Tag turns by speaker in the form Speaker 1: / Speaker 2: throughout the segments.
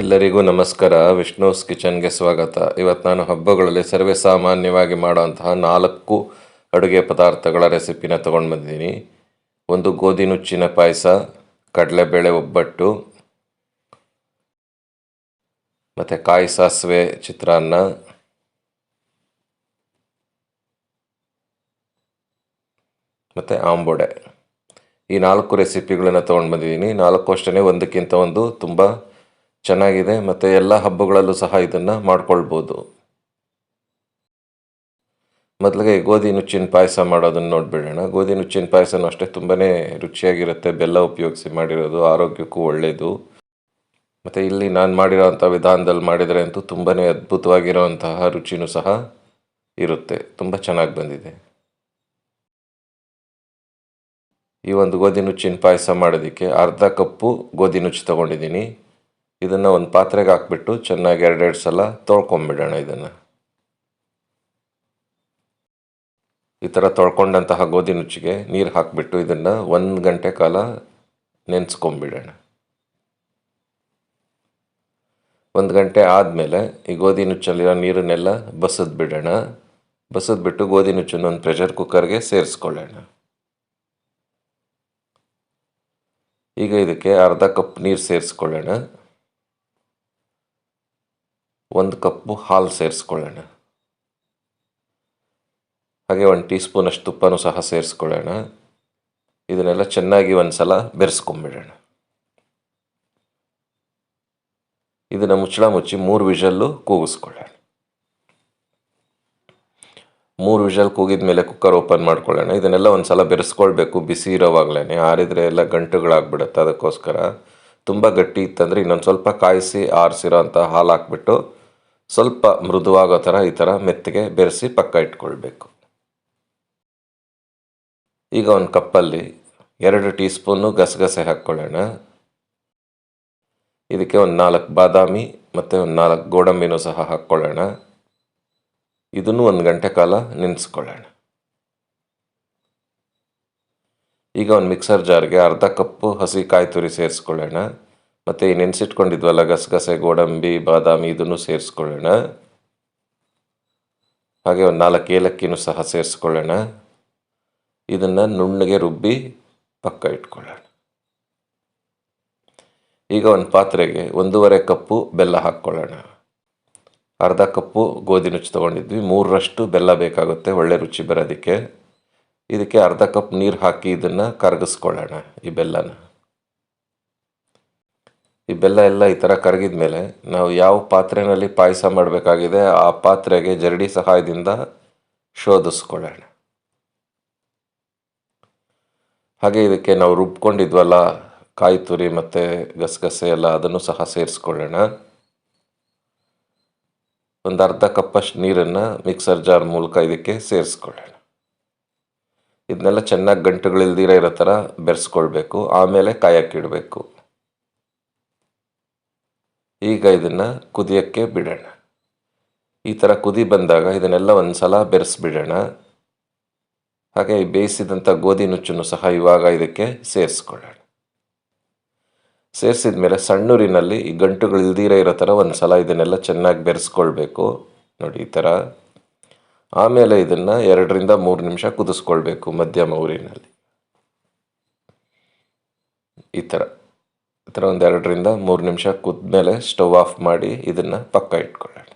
Speaker 1: ಎಲ್ಲರಿಗೂ ನಮಸ್ಕಾರ. ವಿಷ್ಣುಸ್ ಕಿಚನ್ಗೆ ಸ್ವಾಗತ. ಇವತ್ತು ನಾನು ಹಬ್ಬಗಳಲ್ಲಿ ಸರ್ವೇ ಸಾಮಾನ್ಯವಾಗಿ ಮಾಡುವಂತಹ ನಾಲ್ಕು ಅಡುಗೆ ಪದಾರ್ಥಗಳ ರೆಸಿಪಿನ ತೊಗೊಂಡು ಬಂದಿದ್ದೀನಿ. ಒಂದು ಗೋಧಿ ನುಚ್ಚಿನ ಪಾಯಸ, ಕಡಲೆಬೇಳೆ ಒಬ್ಬಟ್ಟು, ಮತ್ತು ಕಾಯಿ ಸಾಸಿವೆ ಚಿತ್ರಾನ್ನ, ಮತ್ತು ಆಂಬೋಡೆ. ಈ ನಾಲ್ಕು ರೆಸಿಪಿಗಳನ್ನು ತೊಗೊಂಡು ಬಂದಿದ್ದೀನಿ. ನಾಲ್ಕು ಅಷ್ಟೇ ಒಂದಕ್ಕಿಂತ ಒಂದು ತುಂಬ ಚೆನ್ನಾಗಿದೆ ಮತ್ತು ಎಲ್ಲ ಹಬ್ಬಗಳಲ್ಲೂ ಸಹ ಇದನ್ನು ಮಾಡ್ಕೊಳ್ಬೋದು. ಮೊದಲಿಗೆ ಗೋಧಿ ನುಚ್ಚಿನ ಪಾಯಸ ಮಾಡೋದನ್ನು ನೋಡಿಬಿಡೋಣ. ಗೋಧಿ ನುಚ್ಚಿನ ಪಾಯಸನೂ ಅಷ್ಟೇ ತುಂಬಾ ರುಚಿಯಾಗಿರುತ್ತೆ, ಬೆಲ್ಲ ಉಪಯೋಗಿಸಿ ಮಾಡಿರೋದು, ಆರೋಗ್ಯಕ್ಕೂ ಒಳ್ಳೆಯದು ಮತ್ತು ಇಲ್ಲಿ ನಾನು ಮಾಡಿರೋವಂಥ ವಿಧಾನದಲ್ಲಿ ಮಾಡಿದರೆ ಅಂತೂ ತುಂಬಾ ಅದ್ಭುತವಾಗಿರೋವಂತಹ ರುಚಿನೂ ಸಹ ಇರುತ್ತೆ. ತುಂಬ ಚೆನ್ನಾಗಿ ಬಂದಿದೆ. ಈ ಒಂದು ಗೋಧಿ ನುಚ್ಚಿನ ಪಾಯಸ ಮಾಡೋದಕ್ಕೆ ಅರ್ಧ ಕಪ್ಪು ಗೋಧಿ ನುಚ್ಚು ತೊಗೊಂಡಿದ್ದೀನಿ. ಇದನ್ನು ಒಂದು ಪಾತ್ರೆಗೆ ಹಾಕ್ಬಿಟ್ಟು ಚೆನ್ನಾಗಿ ಎರಡೆರಡು ಸಲ ತೊಳ್ಕೊಂಬಿಡೋಣ ಇದನ್ನು. ಈ ಥರ ತೊಳ್ಕೊಂಡಂತಹ ಗೋಧಿ ನುಚ್ಚಿಗೆ ನೀರು ಹಾಕಿಬಿಟ್ಟು ಇದನ್ನು ಒಂದು ಗಂಟೆ ಕಾಲ ನೆನೆಸ್ಕೊಂಬಿಡೋಣ. ಒಂದು ಗಂಟೆ ಆದಮೇಲೆ ಈ ಗೋಧಿ ನುಚ್ಚಲ್ಲಿರೋ ನೀರನ್ನೆಲ್ಲ ಬಸದ್ ಬಿಡೋಣ ಬಸದ್ಬಿಟ್ಟು ಗೋಧಿ ನುಚ್ಚನ್ನು ಒಂದು ಪ್ರೆಷರ್ ಕುಕ್ಕರ್ಗೆ ಸೇರಿಸ್ಕೊಳ್ಳೋಣ. ಈಗ ಇದಕ್ಕೆ ಅರ್ಧ ಕಪ್ ನೀರು ಸೇರಿಸ್ಕೊಳ್ಳೋಣ. ಒಂದು ಕಪ್ಪು ಹಾಲು ಸೇರಿಸ್ಕೊಳ್ಳೋಣ. ಹಾಗೆ ಒಂದು ಟೀ ಸ್ಪೂನಷ್ಟು ತುಪ್ಪನೂ ಸಹ ಸೇರಿಸ್ಕೊಳ್ಳೋಣ. ಇದನ್ನೆಲ್ಲ ಚೆನ್ನಾಗಿ ಒಂದು ಸಲ ಬೆರೆಸ್ಕೊಂಬಿಡೋಣ. ಇದನ್ನು ಮುಚ್ಚಳ ಮುಚ್ಚಿ ಮೂರು ವಿಷಲ್ಲು ಕೂಗಿಸ್ಕೊಳ್ಳೋಣ. ಮೂರು ವಿಷಲ್ ಕೂಗಿದ ಮೇಲೆ ಕುಕ್ಕರ್ ಓಪನ್ ಮಾಡ್ಕೊಳ್ಳೋಣ. ಇದನ್ನೆಲ್ಲ ಒಂದು ಸಲ ಬೆರೆಸ್ಕೊಳ್ಬೇಕು. ಬಿಸಿ ಇರೋವಾಗಲೇ ಆರಿದ್ರೆ ಎಲ್ಲ ಗಂಟುಗಳಾಗ್ಬಿಡುತ್ತೆ. ಅದಕ್ಕೋಸ್ಕರ ತುಂಬ ಗಟ್ಟಿ ಇತ್ತಂದರೆ ಇನ್ನೊಂದು ಸ್ವಲ್ಪ ಕಾಯಿಸಿ ಆರಿಸಿರೋ ಅಂಥ ಹಾಲು ಹಾಕ್ಬಿಟ್ಟು ಸ್ವಲ್ಪ ಮೃದುವಾಗೋ ಥರ ಈ ಥರ ಮೆತ್ತಗೆ ಬೆರೆಸಿ ಪಕ್ಕ ಇಟ್ಕೊಳ್ಬೇಕು. ಈಗ ಒಂದು ಕಪ್ಪಲ್ಲಿ ಎರಡು ಟೀ ಸ್ಪೂನು ಗಸಗಸೆ ಹಾಕ್ಕೊಳ್ಳೋಣ. ಇದಕ್ಕೆ ಒಂದು ನಾಲ್ಕು ಬಾದಾಮಿ ಮತ್ತು ಒಂದು ನಾಲ್ಕು ಗೋಡಂಬಿನೂ ಸಹ ಹಾಕ್ಕೊಳ್ಳೋಣ. ಇದನ್ನು ಒಂದು ಗಂಟೆ ಕಾಲ ನೆನೆಸ್ಕೊಳ್ಳೋಣ. ಈಗ ಒಂದು ಮಿಕ್ಸರ್ ಜಾರ್ಗೆ ಅರ್ಧ ಕಪ್ಪು ಹಸಿ ಕಾಯಿ ತುರಿ ಸೇರಿಸ್ಕೊಳ್ಳೋಣ. ಮತ್ತು ನೆನೆಸಿಟ್ಕೊಂಡಿದ್ವಲ್ಲ, ಗಸಗಸೆ, ಗೋಡಂಬಿ, ಬಾದಾಮಿ ಇದನ್ನು ಸೇರಿಸ್ಕೊಳ್ಳೋಣ. ಹಾಗೆ ಒಂದು ನಾಲ್ಕು ಏಲಕ್ಕಿನೂ ಸಹ ಸೇರಿಸ್ಕೊಳ್ಳೋಣ. ಇದನ್ನು ನುಣ್ಣಗೆ ರುಬ್ಬಿ ಪಕ್ಕ ಇಟ್ಕೊಳ್ಳೋಣ. ಈಗ ಒಂದು ಪಾತ್ರೆಗೆ ಒಂದೂವರೆ ಕಪ್ಪು ಬೆಲ್ಲ ಹಾಕ್ಕೊಳ್ಳೋಣ. ಅರ್ಧ ಕಪ್ಪು ಗೋಧಿ ನುಚ್ಚು ತೊಗೊಂಡಿದ್ವಿ. ಮೂರರಷ್ಟು ಬೆಲ್ಲ ಬೇಕಾಗುತ್ತೆ, ಒಳ್ಳೆ ರುಚಿ ಬರೋದಕ್ಕೆ. ಇದಕ್ಕೆ ಅರ್ಧ ಕಪ್ ನೀರು ಹಾಕಿ ಇದನ್ನು ಕರಗಿಸ್ಕೊಳ್ಳೋಣ, ಈ ಬೆಲ್ಲನ. ಈ ಬೆಲ್ಲ ಎಲ್ಲ ಈ ಥರ ಕರಗಿದ ಮೇಲೆ ನಾವು ಯಾವ ಪಾತ್ರೆಯಲ್ಲಿ ಪಾಯಸ ಮಾಡಬೇಕಾಗಿದೆ ಆ ಪಾತ್ರೆಗೆ ಜರಡಿ ಸಹಾಯದಿಂದ ಶೋಧಿಸ್ಕೊಳ್ಳೋಣ. ಹಾಗೆ ಇದಕ್ಕೆ ನಾವು ರುಬ್ಕೊಂಡಿದ್ವಲ್ಲ, ಕಾಯಿ ತುರಿ ಮತ್ತು ಗಸಗಸೆ ಎಲ್ಲ ಅದನ್ನು ಸಹ ಸೇರಿಸ್ಕೊಳ್ಳೋಣ. ಒಂದು ಅರ್ಧ ಕಪ್ಪಷ್ಟು ನೀರನ್ನು ಮಿಕ್ಸರ್ ಜಾರ್ ಮೂಲಕ ಇದಕ್ಕೆ ಸೇರಿಸ್ಕೊಳ್ಳೋಣ. ಇದನ್ನೆಲ್ಲ ಚೆನ್ನಾಗಿ ಗಂಟುಗಳಿಲ್ದಿರ ಇರೋ ಥರ ಬೆರೆಸ್ಕೊಳ್ಬೇಕು, ಆಮೇಲೆ ಕಾಯಕ್ಕಿಡಬೇಕು ಈಗ ಇದನ್ನು ಕುದಿಯೋಕ್ಕೆ ಬಿಡೋಣ. ಈ ಥರ ಕುದಿ ಬಂದಾಗ ಇದನ್ನೆಲ್ಲ ಒಂದು ಸಲ ಬೆರೆಸ್ಬಿಡೋಣ. ಹಾಗೆ ಬೇಯಿಸಿದಂಥ ಗೋಧಿ ನುಚ್ಚನ್ನು ಸಹ ಇವಾಗ ಇದಕ್ಕೆ ಸೇರಿಸ್ಕೊಳ್ಳೋಣ. ಸೇರಿಸಿದ ಮೇಲೆ ಸಣ್ಣೂರಿನಲ್ಲಿ ಈ ಗಂಟುಗಳು ಇಲ್ದಿರ ಇರೋ ಥರ ಒಂದು ಸಲ ಇದನ್ನೆಲ್ಲ ಚೆನ್ನಾಗಿ ಬೆರೆಸ್ಕೊಳ್ಬೇಕು. ನೋಡಿ ಈ ಥರ ಆಮೇಲೆ ಇದನ್ನು ಎರಡರಿಂದ ಮೂರು ನಿಮಿಷ ಕುದಿಸ್ಕೊಳ್ಬೇಕು ಮಧ್ಯಮ ಊರಿನಲ್ಲಿ. ಈ ಥರ ಈ ಥರ ಒಂದು ಎರಡರಿಂದ ಮೂರು ನಿಮಿಷ ಕುದ್ಮೇಲೆ ಸ್ಟವ್ ಆಫ್ ಮಾಡಿ ಇದನ್ನು ಪಕ್ಕ ಇಟ್ಕೊಳ್ಳೋಣ.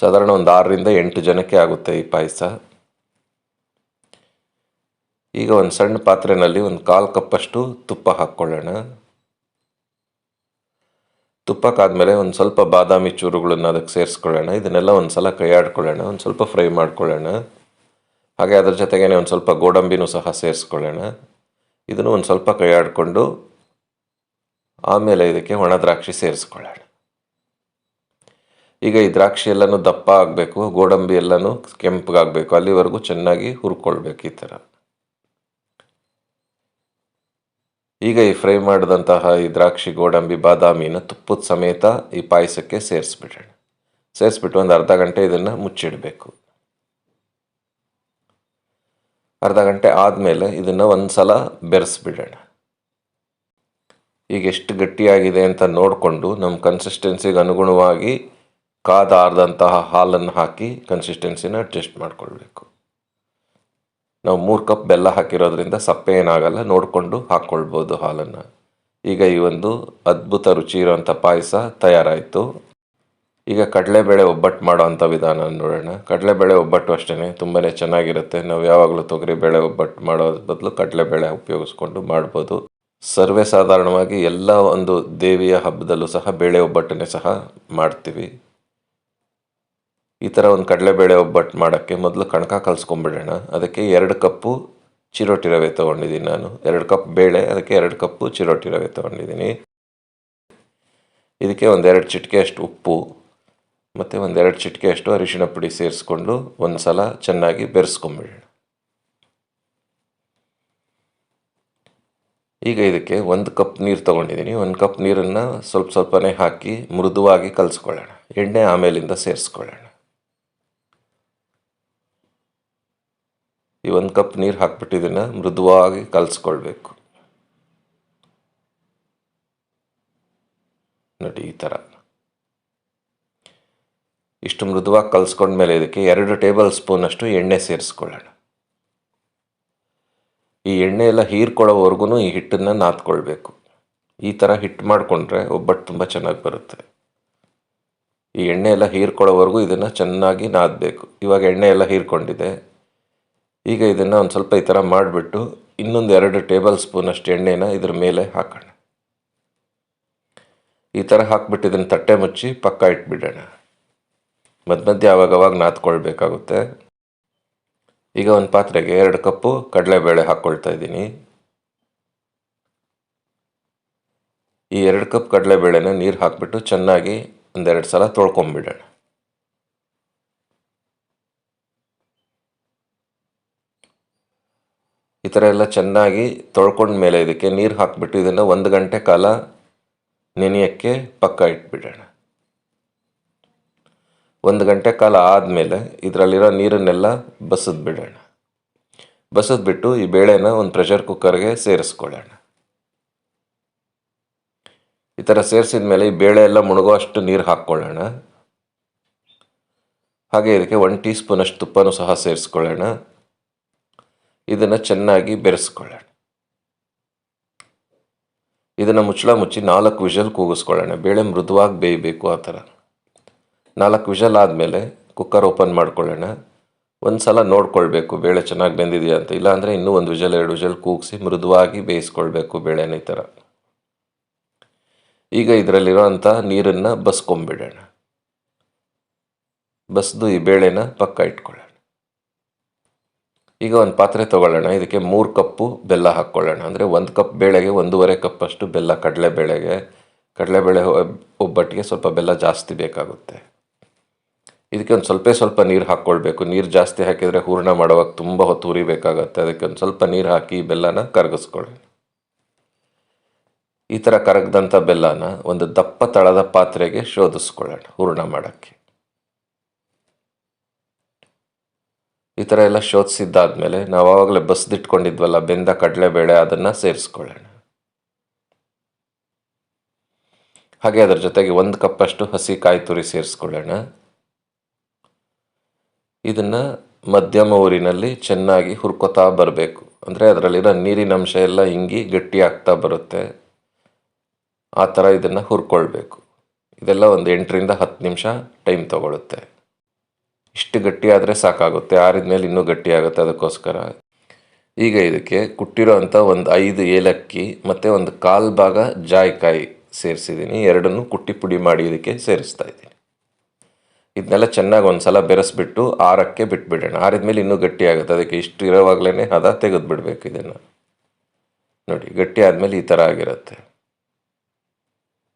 Speaker 1: ಸಾಧಾರಣ ಒಂದು ಆರರಿಂದ ಎಂಟು ಜನಕ್ಕೆ ಆಗುತ್ತೆ ಈ ಪಾಯಸ. ಈಗ ಒಂದು ಸಣ್ಣ ಪಾತ್ರೆಯಲ್ಲಿ ಒಂದು ಕಾಲು ಕಪ್ಪಷ್ಟು ತುಪ್ಪ ಹಾಕ್ಕೊಳ್ಳೋಣ. ತುಪ್ಪಕ್ಕಾದಮೇಲೆ ಒಂದು ಸ್ವಲ್ಪ ಬಾದಾಮಿ ಚೂರುಗಳನ್ನು ಅದಕ್ಕೆ ಸೇರಿಸ್ಕೊಳ್ಳೋಣ. ಇದನ್ನೆಲ್ಲ ಒಂದು ಸಲ ಕೈ ಆಡ್ಕೊಳ್ಳೋಣ ಒಂದು ಸ್ವಲ್ಪ ಫ್ರೈ ಮಾಡ್ಕೊಳ್ಳೋಣ. ಹಾಗೆ ಅದರ ಜೊತೆಗೇ ಒಂದು ಸ್ವಲ್ಪ ಗೋಡಂಬಿನೂ ಸಹ ಸೇರಿಸ್ಕೊಳ್ಳೋಣ. ಇದನ್ನು ಒಂದು ಸ್ವಲ್ಪ ಕೈಯಾಡಿಕೊಂಡು ಆಮೇಲೆ ಇದಕ್ಕೆ ಒಣ ದ್ರಾಕ್ಷಿ ಸೇರಿಸ್ಕೊಳ್ಳೋಣ. ಈಗ ಈ ದ್ರಾಕ್ಷಿ ಎಲ್ಲನೂ ದಪ್ಪ ಆಗಬೇಕು, ಗೋಡಂಬಿ ಎಲ್ಲನೂ ಕೆಂಪಗಾಗಬೇಕು, ಅಲ್ಲಿವರೆಗೂ ಚೆನ್ನಾಗಿ ಹುರ್ಕೊಳ್ಬೇಕು ಈ ಥರ. ಈಗ ಈ ಫ್ರೈ ಮಾಡಿದಂತಹ ಈ ದ್ರಾಕ್ಷಿ, ಗೋಡಂಬಿ, ಬಾದಾಮಿನ ತುಪ್ಪದ ಸಮೇತ ಈ ಪಾಯಸಕ್ಕೆ ಸೇರಿಸ್ಬಿಡೋಣ. ಸೇರಿಸ್ಬಿಟ್ಟು ಒಂದು ಅರ್ಧ ಗಂಟೆ ಇದನ್ನು ಮುಚ್ಚಿಡಬೇಕು. ಅರ್ಧ ಗಂಟೆ ಆದಮೇಲೆ ಇದನ್ನು ಒಂದು ಸಲ ಬೆರೆಸ್ಬಿಡೋಣ. ಈಗ ಎಷ್ಟು ಗಟ್ಟಿಯಾಗಿದೆ ಅಂತ ನೋಡಿಕೊಂಡು ನಮ್ಮ ಕನ್ಸಿಸ್ಟೆನ್ಸಿಗೆ ಅನುಗುಣವಾಗಿ ಕಾದಾರ್ದಂತಹ ಹಾಲನ್ನು ಹಾಕಿ ಕನ್ಸಿಸ್ಟೆನ್ಸಿನ ಅಡ್ಜಸ್ಟ್ ಮಾಡಿಕೊಳ್ಬೇಕು. ನಾವು ಮೂರು ಕಪ್ ಬೆಲ್ಲ ಹಾಕಿರೋದ್ರಿಂದ ಸಪ್ಪೆ ಏನಾಗಲ್ಲ, ನೋಡಿಕೊಂಡು ಹಾಕ್ಕೊಳ್ಬೋದು ಹಾಲನ್ನು. ಈಗ ಈ ಒಂದು ಅದ್ಭುತ ರುಚಿ ಇರೋಂಥ ಪಾಯಸ ತಯಾರಾಯಿತು. ಈಗ ಕಡಲೆಬೇಳೆ ಒಬ್ಬಟ್ಟು ಮಾಡೋ ಅಂಥ ವಿಧಾನ ನೋಡೋಣ. ಕಡಲೆಬೇಳೆ ಒಬ್ಬಟ್ಟು ಅಷ್ಟೇ ತುಂಬಾ ಚೆನ್ನಾಗಿರುತ್ತೆ. ನಾವು ಯಾವಾಗಲೂ ತೊಗರಿ ಬೇಳೆ ಒಬ್ಬಟ್ಟು ಮಾಡೋ ಬದಲು ಕಡಲೆಬೇಳೆ ಉಪಯೋಗಿಸ್ಕೊಂಡು ಮಾಡ್ಬೋದು. ಸರ್ವೇ ಸಾಧಾರಣವಾಗಿ ಎಲ್ಲ ಒಂದು ದೇವಿಯ ಹಬ್ಬದಲ್ಲೂ ಸಹ ಬೇಳೆ ಒಬ್ಬಟ್ಟನ್ನೇ ಸಹ ಮಾಡ್ತೀವಿ. ಈ ಥರ ಒಂದು ಕಡಲೆಬೇಳೆ ಒಬ್ಬಟ್ಟು ಮಾಡೋಕ್ಕೆ ಮೊದಲು ಕಣಕ ಕಲಿಸ್ಕೊಂಬಿಡೋಣ. ಅದಕ್ಕೆ ಎರಡು ಕಪ್ಪು ಚಿರೋಟಿ ರವೆ ತೊಗೊಂಡಿದ್ದೀನಿ ನಾನು. ಎರಡು ಕಪ್ ಬೇಳೆ, ಅದಕ್ಕೆ ಎರಡು ಕಪ್ಪು ಚಿರೋಟಿ ರವೆ ತೊಗೊಂಡಿದ್ದೀನಿ. ಇದಕ್ಕೆ ಒಂದೆರಡು ಚಿಟಿಕೆ ಅಷ್ಟು ಉಪ್ಪು. ಮತ್ತು ಒಂದೆರಡು ಚಿಟಿಕೆ ಅಷ್ಟು ಅರಿಶಿನ ಪುಡಿ ಸೇರಿಸ್ಕೊಂಡು ಒಂದು ಸಲ ಚೆನ್ನಾಗಿ ಬೆರೆಸ್ಕೊಂಬಿಡೋಣ. ಈಗ ಇದಕ್ಕೆ ಒಂದು ಕಪ್ ನೀರು ತೊಗೊಂಡಿದ್ದೀನಿ. ಒಂದು ಕಪ್ ನೀರನ್ನು ಸ್ವಲ್ಪ ಸ್ವಲ್ಪನೇ ಹಾಕಿ ಮೃದುವಾಗಿ ಕಲಿಸ್ಕೊಳ್ಳೋಣ. ಎಣ್ಣೆ ಆಮೇಲಿಂದ ಸೇರಿಸ್ಕೊಳ್ಳೋಣ. ಈ ಒಂದು ಕಪ್ ನೀರು ಹಾಕ್ಬಿಟ್ಟು ಇದನ್ನು ಮೃದುವಾಗಿ ಕಲಿಸ್ಕೊಳ್ಬೇಕು. ನೋಡಿ ಈ ಥರ. ಇಷ್ಟು ಮೃದುವಾಗಿ ಕಲಿಸ್ಕೊಂಡ್ಮೇಲೆ ಇದಕ್ಕೆ ಎರಡು ಟೇಬಲ್ ಸ್ಪೂನಷ್ಟು ಎಣ್ಣೆ ಸೇರಿಸ್ಕೊಳ್ಳೋಣ. ಈ ಎಣ್ಣೆ ಎಲ್ಲ ಹೀರ್ಕೊಳ್ಳೋವರೆಗೂ ಈ ಹಿಟ್ಟನ್ನು ನಾದ್ಕೊಳ್ಬೇಕು. ಈ ಥರ ಹಿಟ್ಟು ಮಾಡಿಕೊಂಡ್ರೆ ಒಬ್ಬಟ್ಟು ತುಂಬ ಚೆನ್ನಾಗಿ ಬರುತ್ತೆ. ಈ ಎಣ್ಣೆ ಎಲ್ಲ ಹೀರ್ಕೊಳ್ಳೋವರೆಗೂ ಇದನ್ನು ಚೆನ್ನಾಗಿ ನಾದಬೇಕು. ಇವಾಗ ಎಣ್ಣೆ ಎಲ್ಲ ಹೀರ್ಕೊಂಡಿದೆ. ಈಗ ಇದನ್ನು ಒಂದು ಸ್ವಲ್ಪ ಈ ಥರ ಮಾಡಿಬಿಟ್ಟು ಇನ್ನೊಂದು ಎರಡು ಟೇಬಲ್ ಸ್ಪೂನಷ್ಟು ಎಣ್ಣೆನ ಇದ್ರ ಮೇಲೆ ಹಾಕೋಣ. ಈ ಥರ ಹಾಕ್ಬಿಟ್ಟು ಇದನ್ನು ತಟ್ಟೆ ಮುಚ್ಚಿ ಪಕ್ಕ ಇಟ್ಬಿಡೋಣ. ಮಧ್ಯ ಮಧ್ಯೆ ಆವಾಗವಾಗ ನಾದ್ಕೊಳ್ಬೇಕಾಗುತ್ತೆ. ಈಗ ಒಂದು ಪಾತ್ರೆಗೆ ಎರಡು ಕಪ್ಪು ಕಡಲೆಬೇಳೆ ಹಾಕ್ಕೊಳ್ತಾ ಇದ್ದೀನಿ. ಈ ಎರಡು ಕಪ್ ಕಡಲೆಬೇಳೆನ ನೀರು ಹಾಕ್ಬಿಟ್ಟು ಚೆನ್ನಾಗಿ ಒಂದೆರಡು ಸಲ ತೊಳ್ಕೊಂಬಿಡೋಣ. ಈ ಥರ ಎಲ್ಲ ಚೆನ್ನಾಗಿ ತೊಳ್ಕೊಂಡ್ಮೇಲೆ ಇದಕ್ಕೆ ನೀರು ಹಾಕ್ಬಿಟ್ಟು ಇದನ್ನು ಒಂದು ಗಂಟೆ ಕಾಲ ನೆನೆಯೋಕ್ಕೆ ಪಕ್ಕ ಇಟ್ಬಿಡೋಣ. ಒಂದು ಗಂಟೆ ಕಾಲ ಆದಮೇಲೆ ಇದರಲ್ಲಿರೋ ನೀರನ್ನೆಲ್ಲ ಬಸದ್ ಬಿಡೋಣ. ಬಸಿದ್ಬಿಟ್ಟು ಈ ಬೇಳೆನ ಒಂದು ಪ್ರೆಷರ್ ಕುಕ್ಕರ್ಗೆ ಸೇರಿಸ್ಕೊಳ್ಳೋಣ. ಈ ಥರ ಸೇರಿಸಿದ ಮೇಲೆ ಈ ಬೇಳೆ ಎಲ್ಲ ಮುಳುಗೋ ಅಷ್ಟು ನೀರು ಹಾಕ್ಕೊಳ್ಳೋಣ. ಹಾಗೆ ಇದಕ್ಕೆ ಒನ್ ಟೀ ಸ್ಪೂನಷ್ಟು ತುಪ್ಪನೂ ಸಹ ಸೇರಿಸ್ಕೊಳ್ಳೋಣ. ಇದನ್ನು ಚೆನ್ನಾಗಿ ಬೆರೆಸ್ಕೊಳ್ಳೋಣ. ಇದನ್ನು ಮುಚ್ಚಳ ಮುಚ್ಚಿ ನಾಲ್ಕು ವಿಷಲ್ ಕೂಗಿಸ್ಕೊಳ್ಳೋಣ. ಬೇಳೆ ಮೃದುವಾಗಿ ಬೇಯಬೇಕು ಆ ಥರ ನಾಲ್ಕು ವಿಷಲ್ ಆದಮೇಲೆ ಕುಕ್ಕರ್ ಓಪನ್ ಮಾಡ್ಕೊಳ್ಳೋಣ. ಒಂದು ಸಲ ನೋಡ್ಕೊಳ್ಬೇಕು, ಬೇಳೆ ಚೆನ್ನಾಗಿ ಬೆಂದಿದೆಯಾ ಅಂತ. ಇಲ್ಲಾಂದರೆ ಇನ್ನೂ ಒಂದು ವಿಷಲ್ ಎರಡು ವಿಷಲ್ ಕೂಗಿಸಿ ಮೃದುವಾಗಿ ಬೇಯಿಸ್ಕೊಳ್ಬೇಕು ಬೇಳೆನ ಈ ಥರ. ಈಗ ಇದರಲ್ಲಿರೋಂಥ ನೀರನ್ನು ಬಸ್ಕೊಂಬಿಡೋಣ. ಬಸ್ದು ಈ ಬೇಳೆನ ಪಕ್ಕ ಇಟ್ಕೊಳ್ಳೋಣ. ಈಗ ಒಂದು ಪಾತ್ರೆ ತೊಗೊಳ್ಳೋಣ. ಇದಕ್ಕೆ ಮೂರು ಕಪ್ಪು ಬೆಲ್ಲ ಹಾಕ್ಕೊಳ್ಳೋಣ. ಅಂದರೆ ಒಂದು ಕಪ್ ಬೇಳೆಗೆ ಒಂದೂವರೆ ಕಪ್ಪಷ್ಟು ಬೆಲ್ಲ, ಕಡಲೆಬೇಳೆಗೆ. ಕಡಲೆಬೇಳೆ ಒಬ್ಬಟ್ಟಿಗೆ ಸ್ವಲ್ಪ ಬೆಲ್ಲ ಜಾಸ್ತಿ ಬೇಕಾಗುತ್ತೆ. ಇದಕ್ಕೆ ಒಂದು ಸ್ವಲ್ಪ ಸ್ವಲ್ಪ ನೀರು ಹಾಕ್ಕೊಳ್ಬೇಕು ನೀರು ಜಾಸ್ತಿ ಹಾಕಿದರೆ ಹೂರಣ ಮಾಡುವಾಗ ತುಂಬ ಹೊತ್ತು ಉರಿಬೇಕಾಗತ್ತೆ. ಅದಕ್ಕೆ ಒಂದು ಸ್ವಲ್ಪ ನೀರು ಹಾಕಿ ಬೆಲ್ಲನ ಕರಗಿಸ್ಕೊಳ್ಳಿ. ಈ ಥರ ಕರಗದಂಥ ಬೆಲ್ಲನ ಒಂದು ದಪ್ಪ ತಳದ ಪಾತ್ರೆಗೆ ಶೋಧಿಸ್ಕೊಳ್ಳೋಣ ಹೂರ್ಣ ಮಾಡೋಕ್ಕೆ. ಈ ಥರ ಎಲ್ಲ ಶೋಧಿಸಿದ್ದಾದಮೇಲೆ ನಾವು ಆವಾಗಲೇ ಬಸ್ದಿಟ್ಕೊಂಡಿದ್ವಲ್ಲ, ಬೆಂದ ಕಡಲೆಬೇಳೆ ಅದನ್ನು ಸೇರಿಸ್ಕೊಳ್ಳೋಣ. ಹಾಗೆ ಅದರ ಜೊತೆಗೆ ಒಂದು ಕಪ್ಪಷ್ಟು ಹಸಿ ಕಾಯಿ ತುರಿ ಸೇರಿಸ್ಕೊಳ್ಳೋಣ. ಇದನ್ನು ಮಧ್ಯಮ ಊರಿನಲ್ಲಿ ಚೆನ್ನಾಗಿ ಹುರ್ಕೋತಾ ಬರಬೇಕು. ಅಂದರೆ ಅದರಲ್ಲಿರೋ ನೀರಿನ ಅಂಶ ಎಲ್ಲ ಹಿಂಗಿ ಗಟ್ಟಿ ಆಗ್ತಾ ಬರುತ್ತೆ. ಆ ಥರ ಇದನ್ನು ಹುರ್ಕೊಳ್ಬೇಕು. ಇದೆಲ್ಲ ಒಂದು ಎಂಟರಿಂದ ಹತ್ತು ನಿಮಿಷ ಟೈಮ್ ತಗೊಳುತ್ತೆ. ಇಷ್ಟು ಗಟ್ಟಿ ಆದರೆ ಸಾಕಾಗುತ್ತೆ. ಆರಿದ ಮೇಲೆ ಇನ್ನೂ ಗಟ್ಟಿ ಆಗುತ್ತೆ ಅದಕ್ಕೋಸ್ಕರ. ಈಗ ಇದಕ್ಕೆ ಕುಟ್ಟಿರೋ ಅಂಥ ಒಂದು ಐದು ಏಲಕ್ಕಿ ಮತ್ತು ಒಂದು ಕಾಲು ಭಾಗ ಜಾಯಿಕಾಯಿ ಸೇರಿಸಿದ್ದೀನಿ ಎರಡನ್ನೂ ಕುಟ್ಟಿ ಪುಡಿ ಮಾಡಿ ಇದಕ್ಕೆ ಸೇರಿಸ್ತಾ ಇದ್ದೀನಿ. ಇದನ್ನೆಲ್ಲ ಚೆನ್ನಾಗಿ ಒಂದು ಸಲ ಬೆರೆಸ್ಬಿಟ್ಟು ಆರಕ್ಕೆ ಬಿಟ್ಬಿಡೋಣ. ಆರಿದ ಮೇಲೆ ಇನ್ನೂ ಗಟ್ಟಿ ಆಗುತ್ತೆ. ಅದಕ್ಕೆ ಇಷ್ಟು ಇರೋವಾಗಲೇ ಹದ ತೆಗೆದು ಬಿಡಬೇಕು ಇದನ್ನು. ನೋಡಿ, ಗಟ್ಟಿ ಆದಮೇಲೆ ಈ ಥರ ಆಗಿರುತ್ತೆ.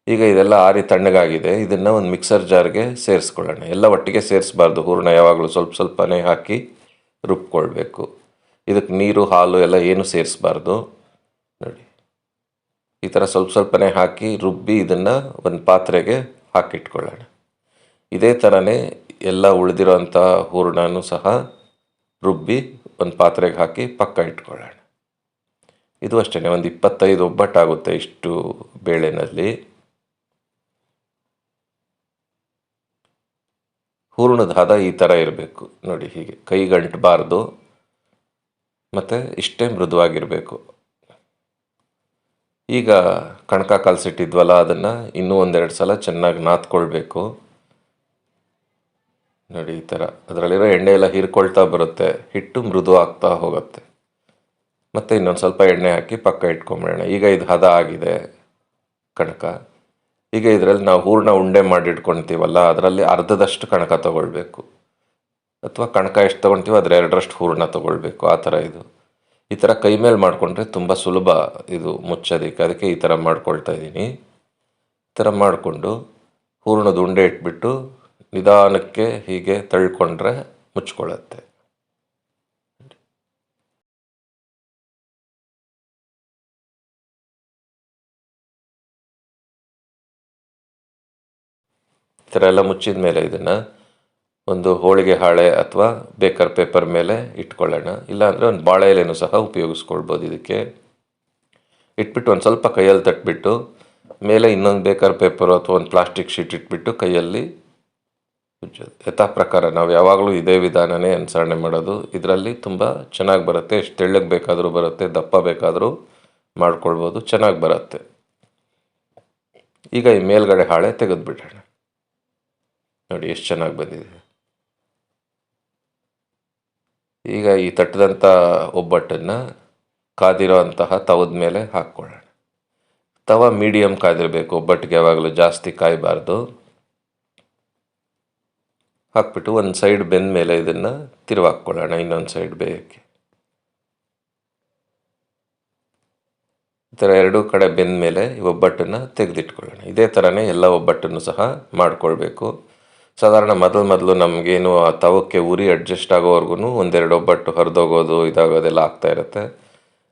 Speaker 1: ಈಗ ಇದೆಲ್ಲ ಆರಿ ತಣ್ಣಗಾಗಿದೆ. ಇದನ್ನು ಒಂದು ಮಿಕ್ಸರ್ ಜಾರ್ಗೆ ಸೇರಿಸ್ಕೊಳ್ಳೋಣ. ಎಲ್ಲ ಒಟ್ಟಿಗೆ ಸೇರಿಸ್ಬಾರ್ದು. ಹೂರಣ ಯಾವಾಗಲೂ ಸ್ವಲ್ಪ ಸ್ವಲ್ಪನೇ ಹಾಕಿ ರುಬ್ಕೊಳ್ಬೇಕು. ಇದಕ್ಕೆ ನೀರು, ಹಾಲು ಎಲ್ಲ ಏನು ಸೇರಿಸ್ಬಾರ್ದು. ನೋಡಿ. ಈ ಥರ ಸ್ವಲ್ಪ ಸ್ವಲ್ಪನೇ ಹಾಕಿ ರುಬ್ಬಿ ಇದನ್ನು ಒಂದು ಪಾತ್ರೆಗೆ ಹಾಕಿಟ್ಕೊಳ್ಳೋಣ. ಇದೇ ಥರನೇ ಎಲ್ಲ ಉಳಿದಿರೋಂಥ ಹೂರಣನೂ ಸಹ ರುಬ್ಬಿ ಒಂದು ಪಾತ್ರೆಗೆ ಹಾಕಿ ಪಕ್ಕ ಇಟ್ಕೊಳ್ಳೋಣ. ಇದು ಅಷ್ಟೇ ಒಂದು ಇಪ್ಪತ್ತೈದು ಒಬ್ಬಟ್ಟಾಗುತ್ತೆ ಇಷ್ಟು ಬೇಳೆನಲ್ಲಿ. ಹೂರ್ಣದ ಹದ ಈ ಥರ ಇರಬೇಕು. ನೋಡಿ ಹೀಗೆ, ಕೈಗಂಟಬಾರ್ದು, ಮತ್ತು ಇಷ್ಟೇ ಮೃದುವಾಗಿರಬೇಕು. ಈಗ ಕಣಕ ಕಲಸಿಟ್ಟಿದ್ವಲ್ಲ, ಅದನ್ನು ಇನ್ನೂ ಒಂದೆರಡು ಸಲ ಚೆನ್ನಾಗಿ ನಾದ್ಕೊಳ್ಬೇಕು. ನೋಡಿ, ಈ ಥರ. ಅದರಲ್ಲಿರೋ ಎಣ್ಣೆ ಎಲ್ಲ ಹೀರ್ಕೊಳ್ತಾ ಬರುತ್ತೆ. ಹಿಟ್ಟು ಮೃದು ಆಗ್ತಾ ಹೋಗುತ್ತೆ. ಮತ್ತು ಇನ್ನೊಂದು ಸ್ವಲ್ಪ ಎಣ್ಣೆ ಹಾಕಿ ಪಕ್ಕ ಇಟ್ಕೊಂಬಿಡೋಣ. ಈಗ ಇದು ಹದ ಆಗಿದೆ ಕಣಕ. ಈಗ ಇದರಲ್ಲಿ ನಾವು ಹೂರ್ಣ ಉಂಡೆ ಮಾಡಿ ಇಟ್ಕೊಳ್ತೀವಲ್ಲ ಅದರಲ್ಲಿ ಅರ್ಧದಷ್ಟು ಕಣಕ ತೊಗೊಳ್ಬೇಕು. ಅಥವಾ ಕಣಕ ಎಷ್ಟು ತೊಗೊಳ್ತೀವೋ ಅದರ ಎರಡರಷ್ಟು ಹೂರ್ಣ ತೊಗೊಳ್ಬೇಕು. ಆ ಥರ ಇದು. ಈ ಥರ ಕೈ ಮೇಲೆ ಮಾಡಿಕೊಂಡ್ರೆ ತುಂಬ ಸುಲಭ ಇದು ಮುಚ್ಚೋದಕ್ಕೆ. ಅದಕ್ಕೆ ಈ ಥರ ಮಾಡ್ಕೊಳ್ತಾ ಇದ್ದೀನಿ. ಈ ಥರ ಮಾಡಿಕೊಂಡು ಹೂರ್ಣದ ಉಂಡೆ ಇಟ್ಬಿಟ್ಟು ನಿಧಾನಕ್ಕೆ ಹೀಗೆ ತಳ್ಕೊಂಡ್ರೆ ಮುಚ್ಕೊಳ್ಳುತ್ತೆ. ಈ ಥರ ಎಲ್ಲ ಮುಚ್ಚಿದ ಮೇಲೆ ಇದನ್ನು ಒಂದು ಹೋಳಿಗೆ ಹಾಳೆ ಅಥವಾ ಬೇಕರ್ ಪೇಪರ್ ಮೇಲೆ ಇಟ್ಕೊಳ್ಳೋಣ. ಇಲ್ಲಾಂದರೆ ಒಂದು ಬಾಳೆ ಎಲೆನೂ ಸಹ ಉಪಯೋಗಿಸ್ಕೊಳ್ಬೋದು ಇದಕ್ಕೆ. ಇಟ್ಬಿಟ್ಟು ಒಂದು ಸ್ವಲ್ಪ ಕೈಯಲ್ಲಿ ತಟ್ಬಿಟ್ಟು, ಮೇಲೆ ಇನ್ನೊಂದು ಬೇಕರ್ ಪೇಪರು ಅಥವಾ ಒಂದು ಪ್ಲಾಸ್ಟಿಕ್ ಶೀಟ್ ಇಟ್ಬಿಟ್ಟು ಕೈಯಲ್ಲಿ ಯಥಾ ಪ್ರಕಾರ ನಾವು ಯಾವಾಗಲೂ ಇದೇ ವಿಧಾನನೇ ಅನುಸರಣೆ ಮಾಡೋದು. ಇದರಲ್ಲಿ ತುಂಬ ಚೆನ್ನಾಗಿ ಬರುತ್ತೆ. ಎಷ್ಟು ತೆಳ್ಳಗೆ ಬೇಕಾದರೂ ಬರುತ್ತೆ. ದಪ್ಪ ಬೇಕಾದರೂ ಮಾಡ್ಕೊಳ್ಬೋದು. ಚೆನ್ನಾಗಿ ಬರುತ್ತೆ. ಈಗ ಈ ಮೇಲ್ಗಡೆ ಹಾಳೆ ತೆಗೆದುಬಿಡೋಣ ನೋಡಿ ಎಷ್ಟು ಚೆನ್ನಾಗಿ ಬಂದಿದೆ. ಈಗ ಈ ತಟ್ಟದಂಥ ಒಬ್ಬಟ್ಟನ್ನು ಕಾದಿರೋ ಅಂತಹ ತವದ ಮೇಲೆ ಹಾಕ್ಕೊಳ್ಳೋಣ. ತವ ಮೀಡಿಯಮ್ ಕಾದಿರಬೇಕು. ಒಬ್ಬಟ್ಟಿಗೆ ಯಾವಾಗಲೂ ಜಾಸ್ತಿ ಕಾಯಬಾರ್ದು. ಹಾಕ್ಬಿಟ್ಟು ಒಂದು ಸೈಡ್ ಬೆಂದ ಮೇಲೆ ಇದನ್ನು ತಿರುವಾಕ್ಕೊಳ್ಳೋಣ, ಇನ್ನೊಂದು ಸೈಡ್ ಬೇಯಕ್ಕೆ. ಈ ಥರ ಎರಡೂ ಕಡೆ ಬೆಂದ ಮೇಲೆ ಈ ಒಬ್ಬಟ್ಟನ್ನು ತೆಗೆದಿಟ್ಕೊಳ್ಳೋಣ. ಇದೇ ಥರನೇ ಎಲ್ಲ ಒಬ್ಬಟ್ಟನ್ನು ಸಹ ಮಾಡಿಕೊಳ್ಬೇಕು. ಸಾಧಾರಣ ಮೊದಲು ಮೊದಲು ನಮಗೇನು ಆ ತವಕ್ಕೆ ಉರಿ ಅಡ್ಜಸ್ಟ್ ಆಗೋವರೆಗೂ ಒಂದೆರಡು ಒಬ್ಬಟ್ಟು ಹರಿದೋಗೋದು, ಇದಾಗೋದೆಲ್ಲ ಆಗ್ತಾ ಇರುತ್ತೆ.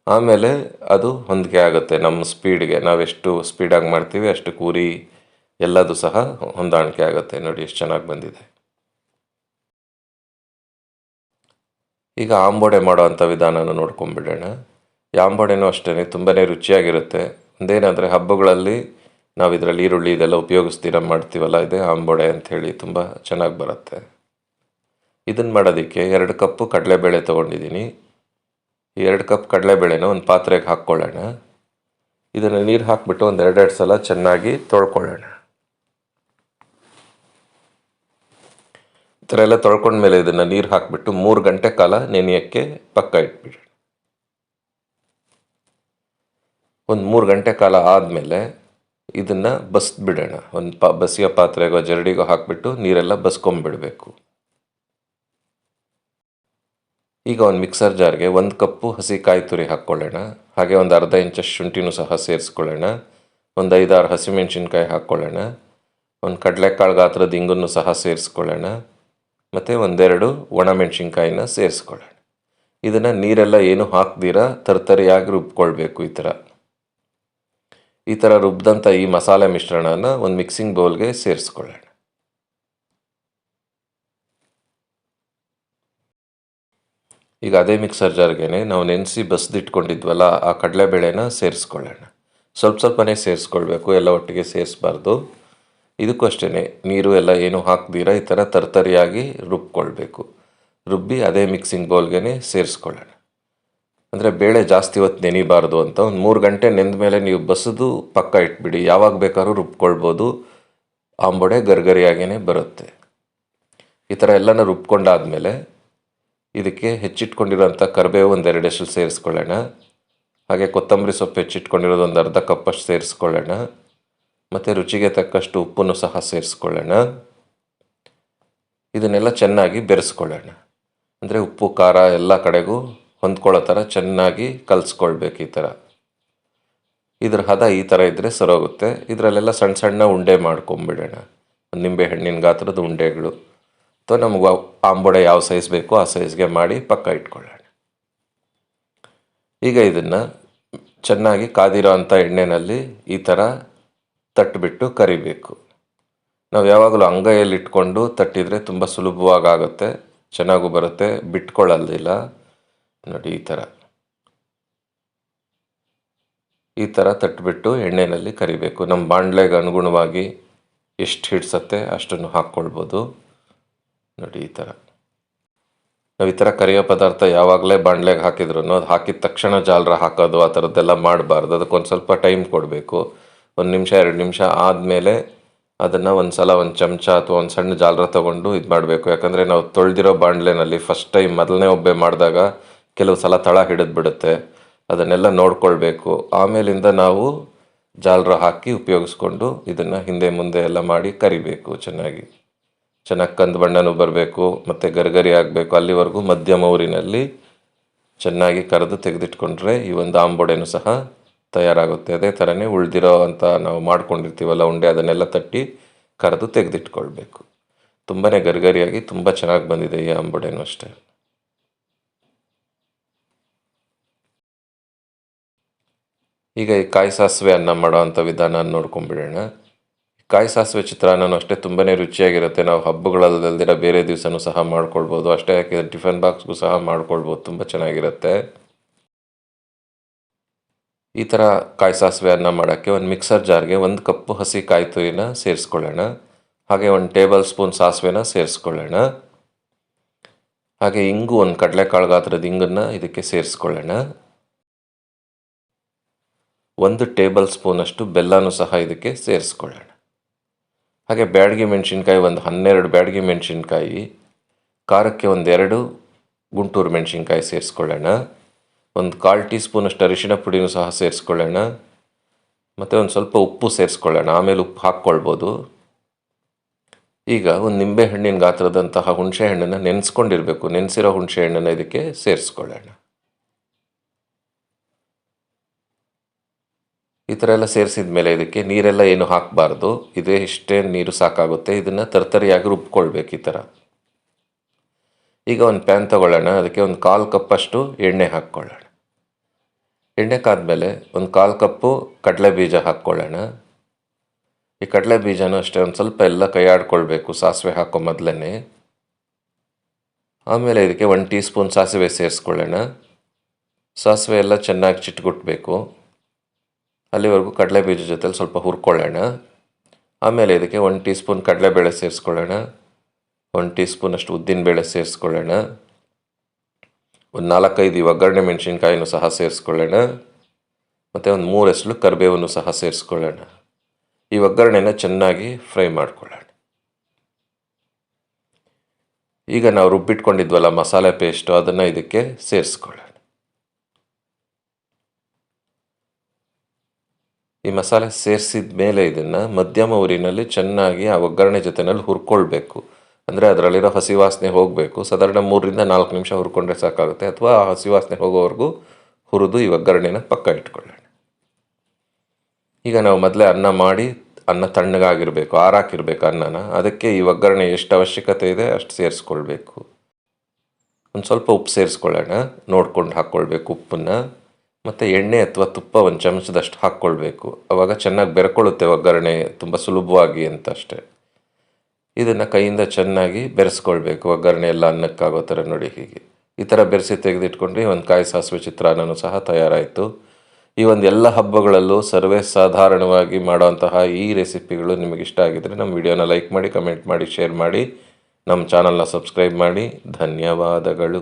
Speaker 1: ಆಮೇಲೆ ಅದು ಹೊಂದಿಕೆ ಆಗುತ್ತೆ ನಮ್ಮ ಸ್ಪೀಡ್ಗೆ ನಾವೆಷ್ಟು ಸ್ಪೀಡಾಗಿ ಮಾಡ್ತೀವಿ ಅಷ್ಟು ಕೂರಿ ಎಲ್ಲದೂ ಸಹ ಹೊಂದಾಣಿಕೆ ಆಗುತ್ತೆ. ನೋಡಿ, ಎಷ್ಟು ಚೆನ್ನಾಗಿ ಬಂದಿದೆ. ಈಗ ಆಂಬೋಡೆ ಮಾಡೋವಂಥ ವಿಧಾನನ ನೋಡ್ಕೊಂಬಿಡೋಣ. ಈ ಆಂಬೋಡೆನೂ ಅಷ್ಟೇ ತುಂಬಾ ರುಚಿಯಾಗಿರುತ್ತೆ. ಒಂದೇನಾದರೆ ಹಬ್ಬಗಳಲ್ಲಿ ನಾವು ಇದರಲ್ಲಿ ಈರುಳ್ಳಿ ಇದೆಲ್ಲ ಉಪಯೋಗಿಸ್ತೀರ ಮಾಡ್ತೀವಲ್ಲ, ಇದೆ ಆಂಬೋಡೆ ಅಂಥೇಳಿ ತುಂಬ ಚೆನ್ನಾಗಿ ಬರುತ್ತೆ. ಇದನ್ನು ಮಾಡೋದಕ್ಕೆ ಎರಡು ಕಪ್ಪು ಕಡಲೆಬೇಳೆ ತೊಗೊಂಡಿದ್ದೀನಿ. ಈ ಎರಡು ಕಪ್ ಕಡಲೆಬೇಳೆನ ಒಂದು ಪಾತ್ರೆಗೆ ಹಾಕ್ಕೊಳ್ಳೋಣ. ಇದನ್ನು ನೀರು ಹಾಕ್ಬಿಟ್ಟು ಒಂದು ಎರಡೆರಡು ಸಲ ಚೆನ್ನಾಗಿ ತೊಳ್ಕೊಳ್ಳೋಣ ಈ ಥರ ಎಲ್ಲ ತೊಳ್ಕೊಂಡ್ಮೇಲೆ ಇದನ್ನು ನೀರು ಹಾಕಿಬಿಟ್ಟು ಮೂರು ಗಂಟೆ ಕಾಲ ನೆನೆಯೋಕ್ಕೆ ಪಕ್ಕ ಇಟ್ಬಿಡಿ. ಒಂದು ಮೂರು ಗಂಟೆ ಕಾಲ ಆದಮೇಲೆ ಇದನ್ನು ಬಸ್ಬಿಡೋಣ. ಒಂದು ಪಾ, ಬಸಿಯ ಪಾತ್ರೆಗೋ ಜರಡಿಗೋ ಹಾಕಿಬಿಟ್ಟು ನೀರೆಲ್ಲ ಬಸ್ಕೊಂಬಿಡಬೇಕು. ಈಗ ಒಂದು ಮಿಕ್ಸರ್ ಜಾರ್ಗೆ ಒಂದು ಕಪ್ಪು ಹಸಿ ಕಾಯಿ ತುರಿ ಹಾಕ್ಕೊಳ್ಳೋಣ. ಹಾಗೆ ಒಂದು ಅರ್ಧ ಇಂಚಷ್ಟು ಶುಂಠಿನೂ ಸಹ ಸೇರಿಸ್ಕೊಳ್ಳೋಣ. ಒಂದು ಐದಾರು ಹಸಿಮೆಣ್ಸಿನ್ಕಾಯಿ ಹಾಕ್ಕೊಳ್ಳೋಣ. ಒಂದು ಕಡಲೆಕಾಳು ಗಾತ್ರದ ಇಂಗನ್ನು ಸಹ ಸೇರಿಸ್ಕೊಳ್ಳೋಣ. ಮತ್ತು ಒಂದೆರಡು ಒಣಮೆಣ್ಸಿನ್ಕಾಯಿನ ಸೇರಿಸ್ಕೊಳ್ಳೋಣ. ಇದನ್ನು ನೀರೆಲ್ಲ ಏನು ಹಾಕ್ದಿರ? ತರ್ತರಿಯಾಗಿ ರುಬ್ಕೊಳ್ಬೇಕು ಈ ಥರ ಈ ಥರ ರುಬ್ಬಿದಂಥ ಈ ಮಸಾಲೆ ಮಿಶ್ರಣನ ಒಂದು ಮಿಕ್ಸಿಂಗ್ ಬೌಲ್ಗೆ ಸೇರಿಸ್ಕೊಳ್ಳೋಣ. ಈಗ ಅದೇ ಮಿಕ್ಸರ್ ಜಾರ್ಗೆ ನಾವು ನೆನೆಸಿ ಬಸ್ದಿಟ್ಕೊಂಡಿದ್ವಲ್ಲ, ಆ ಕಡಲೆಬೇಳೆನ ಸೇರಿಸ್ಕೊಳ್ಳೋಣ. ಸ್ವಲ್ಪ ಸ್ವಲ್ಪನೇ ಸೇರಿಸ್ಕೊಳ್ಬೇಕು, ಎಲ್ಲ ಒಟ್ಟಿಗೆ ಸೇರಿಸ್ಬಾರ್ದು. ಇದಕ್ಕೂ ಅಷ್ಟೇ ನೀರು ಎಲ್ಲ ಏನು ಹಾಕ್ದಿರ ಈ ಥರ ತರ್ತರಿಯಾಗಿ ರುಬ್ಕೊಳ್ಬೇಕು. ರುಬ್ಬಿ ಅದೇ ಮಿಕ್ಸಿಂಗ್ ಬೌಲ್ಗೆ ಸೇರಿಸ್ಕೊಳ್ಳೋಣ. ಅಂದರೆ ಬೇಳೆ ಜಾಸ್ತಿ ಹೊತ್ತು ನೆನಿಬಾರ್ದು ಅಂತ. ಒಂದು ಮೂರು ಗಂಟೆ ನೆಂದ ಮೇಲೆ ನೀವು ಬಸಿದು ಪಕ್ಕ ಇಟ್ಬಿಡಿ. ಯಾವಾಗ ಬೇಕಾದ್ರೂ ರುಬ್ಕೊಳ್ಬೋದು. ಆಂಬೊಡೆ ಗರ್ಗರಿಯಾಗೇ ಬರುತ್ತೆ. ಈ ಥರ ಎಲ್ಲನೂ ರುಬ್ಕೊಂಡಾದಮೇಲೆ ಇದಕ್ಕೆ ಹೆಚ್ಚಿಟ್ಕೊಂಡಿರೋಂಥ ಕರಿಬೇವು ಒಂದು ಎರಡು ಎಸಳು ಸೇರಿಸ್ಕೊಳ್ಳೋಣ. ಹಾಗೆ ಕೊತ್ತಂಬರಿ ಸೊಪ್ಪು ಹೆಚ್ಚಿಟ್ಕೊಂಡಿರೋದು ಒಂದು ಅರ್ಧ ಕಪ್ಪಷ್ಟು ಸೇರಿಸ್ಕೊಳ್ಳೋಣ. ಮತ್ತು ರುಚಿಗೆ ತಕ್ಕಷ್ಟು ಉಪ್ಪನ್ನು ಸಹ ಸೇರಿಸ್ಕೊಳ್ಳೋಣ. ಇದನ್ನೆಲ್ಲ ಚೆನ್ನಾಗಿ ಬೆರೆಸ್ಕೊಳ್ಳೋಣ. ಅಂದರೆ ಉಪ್ಪು, ಖಾರ ಎಲ್ಲ ಕಡೆಗೂ ಹೊಂದ್ಕೊಳ್ಳೋ ಥರ ಚೆನ್ನಾಗಿ ಕಲಿಸ್ಕೊಳ್ಬೇಕು ಈ ಥರ. ಇದ್ರ ಹದ ಈ ಥರ ಇದ್ದರೆ ಸರೋಗುತ್ತೆ. ಇದರಲ್ಲೆಲ್ಲ ಸಣ್ಣ ಸಣ್ಣ ಉಂಡೆ ಮಾಡ್ಕೊಂಬಿಡೋಣ. ನಿಂಬೆ ಹಣ್ಣಿನ ಗಾತ್ರದ ಉಂಡೆಗಳು. ಅಥವಾ ನಮಗೆ ಆಂಬೊಡೆ ಯಾವ ಸೈಜ್ ಬೇಕೋ ಆ ಸೈಜ್ಗೆ ಮಾಡಿ ಪಕ್ಕ ಇಟ್ಕೊಳ್ಳೋಣ. ಈಗ ಇದನ್ನು ಚೆನ್ನಾಗಿ ಕಾದಿರೋ ಅಂಥ ಎಣ್ಣೆಯಲ್ಲಿ ಈ ಥರ ತಟ್ಟಿಬಿಟ್ಟು ಕರಿಬೇಕು. ನಾವು ಯಾವಾಗಲೂ ಅಂಗೈಯಲ್ಲಿ ಇಟ್ಕೊಂಡು ತಟ್ಟಿದರೆ ತುಂಬ ಸುಲಭವಾಗಿ ಆಗುತ್ತೆ ಚೆನ್ನಾಗೂ ಬರುತ್ತೆ ಬಿಟ್ಕೊಳ್ಳೋದಿಲ್ಲ ನೋಡಿ, ಈ ಥರ. ಈ ಥರ ತಟ್ಬಿಟ್ಟು ಎಣ್ಣೆಯಲ್ಲಿ ಕರಿಬೇಕು. ನಮ್ಮ ಬಾಣಲೆಗೆ ಅನುಗುಣವಾಗಿ ಎಷ್ಟು ಹಿಡ್ಸತ್ತೆ ಅಷ್ಟನ್ನು ಹಾಕ್ಕೊಳ್ಬೋದು. ನೋಡಿ, ಈ ಥರ. ನಾವು ಈ ಥರ ಕರಿಯೋ ಪದಾರ್ಥ ಯಾವಾಗಲೇ ಬಾಣಲೆಗೆ ಹಾಕಿದ್ರು ಅದು ಹಾಕಿದ ತಕ್ಷಣ ಜಾಲರ ಹಾಕೋದು ಆ ಥರದ್ದೆಲ್ಲ ಮಾಡಬಾರ್ದು. ಅದಕ್ಕೊಂದು ಸ್ವಲ್ಪ ಟೈಮ್ ಕೊಡಬೇಕು. ಒಂದು ನಿಮಿಷ, ಎರಡು ನಿಮಿಷ ಆದಮೇಲೆ ಅದನ್ನು ಒಂದು ಸಲ ಒಂದು ಚಮಚ ಅಥವಾ ಒಂದು ಸಣ್ಣ ಜಾಲರ ತೊಗೊಂಡು ಇದು ಮಾಡಬೇಕು. ಯಾಕಂದರೆ ನಾವು ತೊಳೆದಿರೋ ಬಾಣಲೆನಲ್ಲಿ ಫಸ್ಟ್ ಟೈಮ್ ಮೊದಲನೇ ಒಬ್ಬೆ ಮಾಡಿದಾಗ ಕೆಲವು ಸಲ ತಳ ಹಿಡಿದು ಬಿಡುತ್ತೆ. ಅದನ್ನೆಲ್ಲ ನೋಡ್ಕೊಳ್ಬೇಕು. ಆಮೇಲಿಂದ ನಾವು ಜಾಲರ ಹಾಕಿ ಉಪಯೋಗಿಸ್ಕೊಂಡು ಇದನ್ನು ಹಿಂದೆ ಮುಂದೆ ಎಲ್ಲ ಮಾಡಿ ಕರಿಬೇಕು ಚೆನ್ನಾಗಿ. ಚೆನ್ನಾಗಿ ಕಂದು ಬಣ್ಣನೂ ಬರಬೇಕು, ಮತ್ತು ಗರಿಗರಿ ಆಗಬೇಕು. ಅಲ್ಲಿವರೆಗೂ ಮಧ್ಯಮ ಊರಿನಲ್ಲಿ ಚೆನ್ನಾಗಿ ಕರೆದು ತೆಗೆದಿಟ್ಕೊಂಡ್ರೆ ಈ ಒಂದು ಆಂಬೊಡೆನೂ ಸಹ ತಯಾರಾಗುತ್ತೆ. ಅದೇ ಥರನೇ ಉಳಿದಿರೋ ಅಂತ ನಾವು ಮಾಡ್ಕೊಂಡಿರ್ತೀವಲ್ಲ ಉಂಡೆ, ಅದನ್ನೆಲ್ಲ ತಟ್ಟಿ ಕರೆದು ತೆಗೆದಿಟ್ಕೊಳ್ಬೇಕು. ತುಂಬಾ ಗರಿಗರಿಯಾಗಿ ತುಂಬ ಚೆನ್ನಾಗಿ ಬಂದಿದೆ ಈ ಅಂಬೊಡೆನೂ ಅಷ್ಟೇ. ಈಗ ಈ ಕಾಯಿ ಸಾಸಿವೆ ಅನ್ನ ಮಾಡೋ ಅಂಥ ವಿಧಾನ ನೋಡ್ಕೊಂಬಿಡೋಣ. ಕಾಯಿ ಸಾಸಿವೆ ಚಿತ್ರಾನ್ನನೂ ಅಷ್ಟೇ ತುಂಬಾ ರುಚಿಯಾಗಿರುತ್ತೆ. ನಾವು ಹಬ್ಬಗಳಲ್ಲದಿರ ಬೇರೆ ದಿವಸನೂ ಸಹ ಮಾಡ್ಕೊಳ್ಬೋದು. ಅಷ್ಟೇ ಯಾಕೆ ಟಿಫನ್ ಬಾಕ್ಸ್ಗೂ ಸಹ ಮಾಡ್ಕೊಳ್ಬೋದು. ತುಂಬ ಚೆನ್ನಾಗಿರುತ್ತೆ. ಈ ಥರ ಕಾಯಿ ಸಾಸಿವೆ ಅನ್ನ ಮಾಡೋಕ್ಕೆ ಒಂದು ಮಿಕ್ಸರ್ ಜಾರ್ಗೆ ಒಂದು ಕಪ್ಪು ಹಸಿ ಕಾಯಿ ತುರಿನ ಸೇರಿಸ್ಕೊಳ್ಳೋಣ. ಹಾಗೆ ಒಂದು ಟೇಬಲ್ ಸ್ಪೂನ್ ಸಾಸಿವೆನ ಸೇರಿಸ್ಕೊಳ್ಳೋಣ. ಹಾಗೆ ಇಂಗು ಒಂದು ಕಡಲೆಕಾಳು ಗಾತ್ರದ ಇಂಗನ್ನು ಇದಕ್ಕೆ ಸೇರಿಸ್ಕೊಳ್ಳೋಣ. ಒಂದು ಟೇಬಲ್ ಸ್ಪೂನಷ್ಟು ಬೆಲ್ಲನೂ ಸಹ ಇದಕ್ಕೆ ಸೇರಿಸ್ಕೊಳ್ಳೋಣ. ಹಾಗೆ ಬ್ಯಾಡಗಿ ಮೆಣಸಿನ್ಕಾಯಿ ಒಂದು ಹನ್ನೆರಡು ಬ್ಯಾಡಗಿ ಮೆಣಸಿನ್ಕಾಯಿ, ಖಾರಕ್ಕೆ ಒಂದೆರಡು ಗುಂಟೂರು ಮೆಣಸಿನ್ಕಾಯಿ ಸೇರಿಸ್ಕೊಳ್ಳೋಣ. ಒಂದು ಕಾಲು ಟೀ ಸ್ಪೂನಷ್ಟು ಅರಿಶಿಣ ಪುಡಿನೂ ಸಹ ಸೇರಿಸ್ಕೊಳ್ಳೋಣ. ಮತ್ತು ಒಂದು ಸ್ವಲ್ಪ ಉಪ್ಪು ಸೇರಿಸ್ಕೊಳ್ಳೋಣ. ಆಮೇಲೆ ಉಪ್ಪು ಹಾಕ್ಕೊಳ್ಬೋದು. ಈಗ ಒಂದು ನಿಂಬೆ ಹಣ್ಣಿನ ಗಾತ್ರದಂತಹ ಹುಣಸೆ ಹಣ್ಣನ್ನು ನೆನೆಸ್ಕೊಂಡಿರಬೇಕು. ನೆನೆಸಿರೋ ಹುಣಸೆ ಹಣ್ಣನ್ನು ಇದಕ್ಕೆ ಸೇರಿಸ್ಕೊಳ್ಳೋಣ. ಈ ಥರ ಎಲ್ಲ ಸೇರಿಸಿದ ಮೇಲೆ ಇದಕ್ಕೆ ನೀರೆಲ್ಲ ಏನು ಹಾಕಬಾರ್ದು. ಇದೇ ಇಷ್ಟೇ ನೀರು ಸಾಕಾಗುತ್ತೆ. ಇದನ್ನು ತರ್ತರಿಯಾಗಿ ರುಬ್ಕೊಳ್ಬೇಕು ಈ ಥರ. ಈಗ ಒಂದು ಪ್ಯಾನ್ ತಗೊಳ್ಳೋಣ. ಅದಕ್ಕೆ ಒಂದು ಕಾಲು ಕಪ್ಪಷ್ಟು ಎಣ್ಣೆ ಹಾಕ್ಕೊಳ್ಳೋಣ. ಎಣ್ಣೆ ಕಾದ್ಮೇಲೆ ಒಂದು ಕಾಲು ಕಪ್ಪು ಕಡಲೆ ಬೀಜ ಹಾಕ್ಕೊಳ್ಳೋಣ. ಈ ಕಡಲೆ ಬೀಜನೂ ಅಷ್ಟೇ ಒಂದು ಸ್ವಲ್ಪ ಎಲ್ಲ ಕೈಯಾಡ್ಕೊಳ್ಬೇಕು ಸಾಸಿವೆ ಹಾಕೋ ಮೊದಲೇ ಆಮೇಲೆ ಇದಕ್ಕೆ ಒಂದು ಟೀ ಸ್ಪೂನ್ ಸಾಸಿವೆ ಸೇರಿಸ್ಕೊಳ್ಳೋಣ. ಸಾಸಿವೆ ಎಲ್ಲ ಚೆನ್ನಾಗಿ ಚಿಟ್ಗುಟ್ಬೇಕು. ಅಲ್ಲಿವರೆಗೂ ಕಡಲೆ ಬೀಜ ಜೊತೆಲಿ ಸ್ವಲ್ಪ ಹುರ್ಕೊಳ್ಳೋಣ. ಆಮೇಲೆ ಇದಕ್ಕೆ ಒಂದು ಟೀ ಸ್ಪೂನ್ ಕಡಲೆಬೇಳೆ ಸೇರಿಸ್ಕೊಳ್ಳೋಣ. ಒಂದು ಟೀ ಸ್ಪೂನಷ್ಟು ಉದ್ದಿನಬೇಳೆ ಸೇರಿಸ್ಕೊಳ್ಳೋಣ. ಒಂದು ನಾಲ್ಕೈದು ಒಗ್ಗರಣೆ ಮೆಣಸಿನ್ಕಾಯಿನೂ ಸಹ ಸೇರಿಸ್ಕೊಳ್ಳೋಣ. ಮತ್ತು ಒಂದು ಮೂರು ಎಸ್ಲು ಕರಿಬೇವನ್ನು ಸಹ ಸೇರಿಸ್ಕೊಳ್ಳೋಣ. ಈ ಒಗ್ಗರಣೆನ ಚೆನ್ನಾಗಿ ಫ್ರೈ ಮಾಡ್ಕೊಳ್ಳೋಣ. ಈಗ ನಾವು ರುಬ್ಬಿಟ್ಕೊಂಡಿದ್ವಲ್ಲ ಮಸಾಲೆ ಪೇಸ್ಟು, ಅದನ್ನು ಇದಕ್ಕೆ ಸೇರಿಸ್ಕೊಳ್ಳೋಣ. ಈ ಮಸಾಲೆ ಸೇರಿಸಿದ ಮೇಲೆ ಇದನ್ನು ಮಧ್ಯಮ ಊರಿನಲ್ಲಿ ಚೆನ್ನಾಗಿ ಆ ಒಗ್ಗರಣೆ ಜೊತೆಯಲ್ಲಿ ಹುರ್ಕೊಳ್ಬೇಕು. ಅಂದರೆ ಅದರಲ್ಲಿರೋ ಹಸಿ ವಾಸನೆ ಹೋಗಬೇಕು. ಸಾಧಾರಣ ಮೂರರಿಂದ ನಾಲ್ಕು ನಿಮಿಷ ಹುರ್ಕೊಂಡ್ರೆ ಸಾಕಾಗುತ್ತೆ. ಅಥವಾ ಆ ಹಸಿ ವಾಸನೆ ಹೋಗೋವರೆಗೂ ಹುರಿದು ಈ ಒಗ್ಗರಣೆನ ಪಕ್ಕ ಇಟ್ಕೊಳ್ಳೋಣ. ಈಗ ನಾವು ಮೊದಲೇ ಅನ್ನ ಮಾಡಿ ಅನ್ನ ತಣ್ಣಗಾಗಿರಬೇಕು, ಆರಾಕಿರಬೇಕು ಅನ್ನನ. ಅದಕ್ಕೆ ಈ ಒಗ್ಗರಣೆ ಎಷ್ಟು ಅವಶ್ಯಕತೆ ಇದೆ ಅಷ್ಟು ಸೇರಿಸ್ಕೊಳ್ಬೇಕು. ಒಂದು ಸ್ವಲ್ಪ ಉಪ್ಪು ಸೇರಿಸ್ಕೊಳ್ಳೋಣ. ನೋಡ್ಕೊಂಡು ಹಾಕ್ಕೊಳ್ಬೇಕು ಉಪ್ಪನ್ನು. ಮತ್ತು ಎಣ್ಣೆ ಅಥವಾ ತುಪ್ಪ ಒಂದು ಚಮಚದಷ್ಟು ಹಾಕ್ಕೊಳ್ಬೇಕು. ಆವಾಗ ಚೆನ್ನಾಗಿ ಬೆರ್ಕೊಳ್ಳುತ್ತೆ ಒಗ್ಗರಣೆ, ತುಂಬ ಸುಲಭವಾಗಿ ಅಂತ ಅಷ್ಟೇ. ಇದನ್ನು ಕೈಯಿಂದ ಚೆನ್ನಾಗಿ ಬೆರೆಸ್ಕೊಳ್ಬೇಕು. ಒಗ್ಗರಣೆ ಎಲ್ಲ ಅನ್ನಕ್ಕಾಗೋ ಥರ ನೋಡಿ ಹೀಗೆ. ಈ ಥರ ಬೆರೆಸಿ ತೆಗೆದಿಟ್ಕೊಂಡ್ರೆ ಒಂದು ಕಾಯಿ ಸಾಸಿವೆ ಚಿತ್ರಾನ್ನನೂ ಸಹ ತಯಾರಾಯಿತು. ಈ ಒಂದು ಎಲ್ಲ ಹಬ್ಬಗಳಲ್ಲೂ ಸರ್ವೇ ಸಾಧಾರಣವಾಗಿ ಮಾಡುವಂತಹ ಈ ರೆಸಿಪಿಗಳು ನಿಮಗೆ ಇಷ್ಟ ಆಗಿದರೆ ನಮ್ಮ ವಿಡಿಯೋನ ಲೈಕ್ ಮಾಡಿ, ಕಮೆಂಟ್ ಮಾಡಿ, ಶೇರ್ ಮಾಡಿ, ನಮ್ಮ ಚಾನಲ್ನ ಸಬ್ಸ್ಕ್ರೈಬ್ ಮಾಡಿ. ಧನ್ಯವಾದಗಳು.